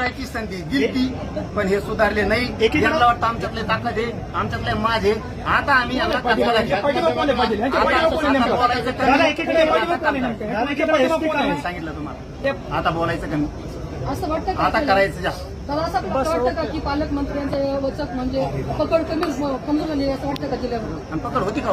सुधारायची संधी दिली पण हे सुधारले नाही. यांना वाटतं आमच्यातले ताकद आहे आमच्यातले माझ आहे. आता आम्ही? सांगितलं तुम्हाला. आता बोलायचं कमी. असं वाटतं आता? करायचं जास्त त्याला असं वाटतं का की पालकमंत्र्यांचे वचक म्हणजे पकड कमी कमजोर झाली असं वाटतं का जिल्ह्यावर आणि पकड होती का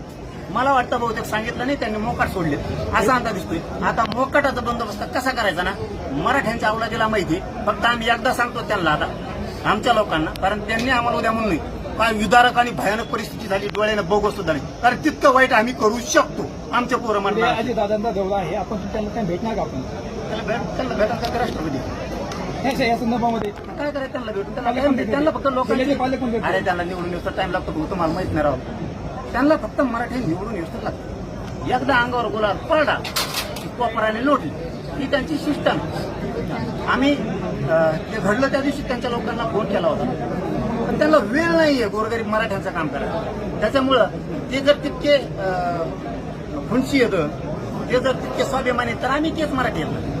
मला वाटतं बहुतेक सांगितलं नाही त्यांनी मोकाट सोडले. असा अंदाज दिसतोय. आता मोकाटाचा बंदोबस्त कसा करायचा ना मराठ्यांच्या अवलादीला माहिती फक्त आम्ही एकदा सांगतो त्यांना आता आमच्या लोकांना कारण त्यांनी आम्हाला उद्या म्हणून काय विदारक आणि भयानक परिस्थिती झाली डोळ्यानं बघू सुद्धा नाही. कारण तितकं वाईट आम्ही करू शकतो आमच्या पोरं अजित दादांचा दौरा आहे आपण त्यांना काय भेटणार का आपण? त्याला भेट- त्यांना भेटायचं राष्ट्रपती? नाही या संदर्भामध्ये. काय करायचं त्यांना भेटून? त्यांना फक्त भेटतात. अरे त्यांना निवडून टाइम लागतो तुम्हाला माहीत नाही राव. त्यांना फक्त मराठी निवडून येऊ लागतं एकदा अंगावर गुलाब पडला कोपराने लोटली. ही त्यांची सिस्टम आम्ही ते घडलं त्या दिवशी त्यांच्या लोकांना फोन केला होता. पण त्यांना वेळ नाहीये गोरगरीब मराठ्यांचं काम करायला. त्याच्यामुळं ते जर तितके खुंशी खुनशी येतं ते जर तितके स्वाभिमानी तर आम्ही तेच मराठी येतं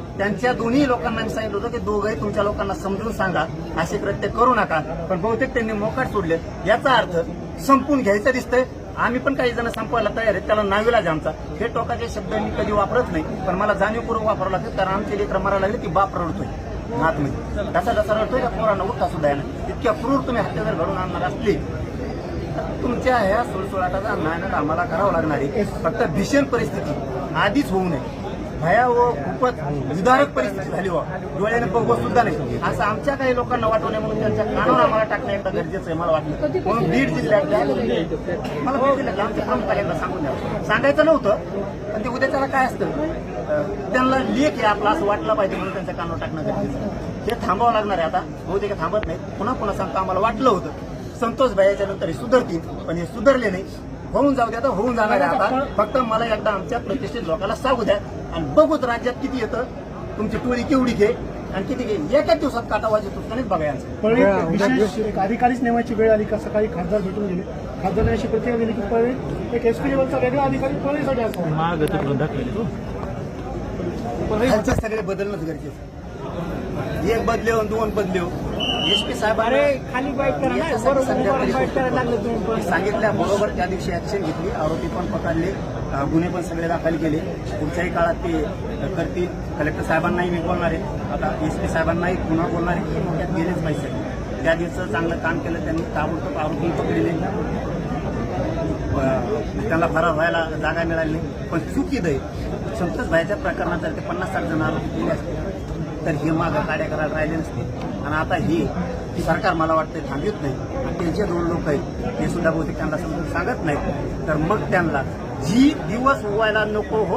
त्यांच्या दोन्ही लोकांना मी सांगितलं होतं की दोघंही तुमच्या लोकांना समजून सांगा असे कृत्य करू नका. पण बहुतेक त्यांनी मोकाट सोडले. याचा अर्थ संपून घ्यायचं दिसतंय. आम्ही पण काही जण संपवायला तयार आहेत. त्याला नाविलाज आमचा. हे टोकाचे शब्द मी कधी वापरत नाही पण मला जाणीवपूर्वक वापरावं लागतं. कारण आमची लेकर मारायला लागली की बाप रडतोय. नातमध्ये कसा जसा रडतोय त्या पोरांना उठा सुद्धा येणार इतक्या क्रूर तुम्ही हत्या जर घडून आणणार असली. तुमच्या ह्या सुळसुळाटाचा नायनाट आम्हाला करावं लागणार आहे. फक्त भीषण परिस्थिती. आधीच होऊ नये. भयाव खूपच विदारक परिस्थिती झाली वा डोळ्याने बघवत सुद्धा नाही. असं आमच्या काही लोकांना वाटू नये म्हणून त्यांच्या कानावर आम्हाला टाकणं एकदा गरजेचं आहे मला वाटलं म्हणून बीड जिल्ह्यातल्या मला बीड जिल्ह्यातल्या आमच्या प्रमुखाला सांगून द्यावं सांगायचं नव्हतं पण ते उद्या त्याला काय असतं? त्यांना लेख आहे आपला असं वाटलं पाहिजे म्हणून त्यांच्या कानावर टाकणं गरजेचं आहे. हे थांबावं लागणार आहे आता. बहुतेक थांबत नाही पुन्हा पुन्हा सांगतो आम्हाला वाटलं होतं. संतोष भाई याच्यानंतर हे सुधरतील पण हे सुधरले नाही. होऊन जाऊ द्या आता होऊन जाणार आहे आता. फक्त मला एकदा आमच्या प्रतिष्ठित लोकांना सांगू द्या आणि बघूच राज्यात किती येतं तुमची टोळी केवढी घे आणि किती घे. एकाच दिवसात काटा वाजत नाही. बघायचं पळे विशेष एक अधिकारीच नेमायची वेळ आली का? सकाळी खासदार भेटून गेले. खासदारांनी अशी प्रतिक्रिया दिली की पळे एक एसपी लेवलचा वेगळा अधिकारी पळेसाठी असावा. ह्यांचं सगळे बदलणंच गरजेचं आहे. एक बदले दोन बदले एस पी साहेब अरे खाली बाईट करायला लागलं तुम्ही पण. सांगितल्या बरोबर त्या दिवशी ऍक्शन घेतली. आरोपी पण पकडले. गुन्हे पण सगळे दाखल केले. पुढच्याही काळात ते करतील. कलेक्टर साहेबांनाही मी बोलणार आहे. आता एस पी साहेबांनाही पुन्हा बोलणार आहे की मोठ्यात गेलेच पाहिजे. त्या दिवसाचं चांगलं काम केलं. त्यांनी ताबडतोब आरोपी पकडले. त्यांना फरार व्हायला जागा मिळाली नाही. पण चुकीद आहे संतोष भाईच्या प्रकरणात जर ते पन्नास साठ जण आरोपी केले असते तर हे मागं काड्या करायला राहिले नसते. आणि आता ही सरकार मला वाटतं थांबवत नाही. आणि त्यांचे दोन लोक आहेत हे सुद्धा बहुतेक त्यांना समजून सांगत नाहीत. तर मग त्यांना जी दिवस उवायला नको हो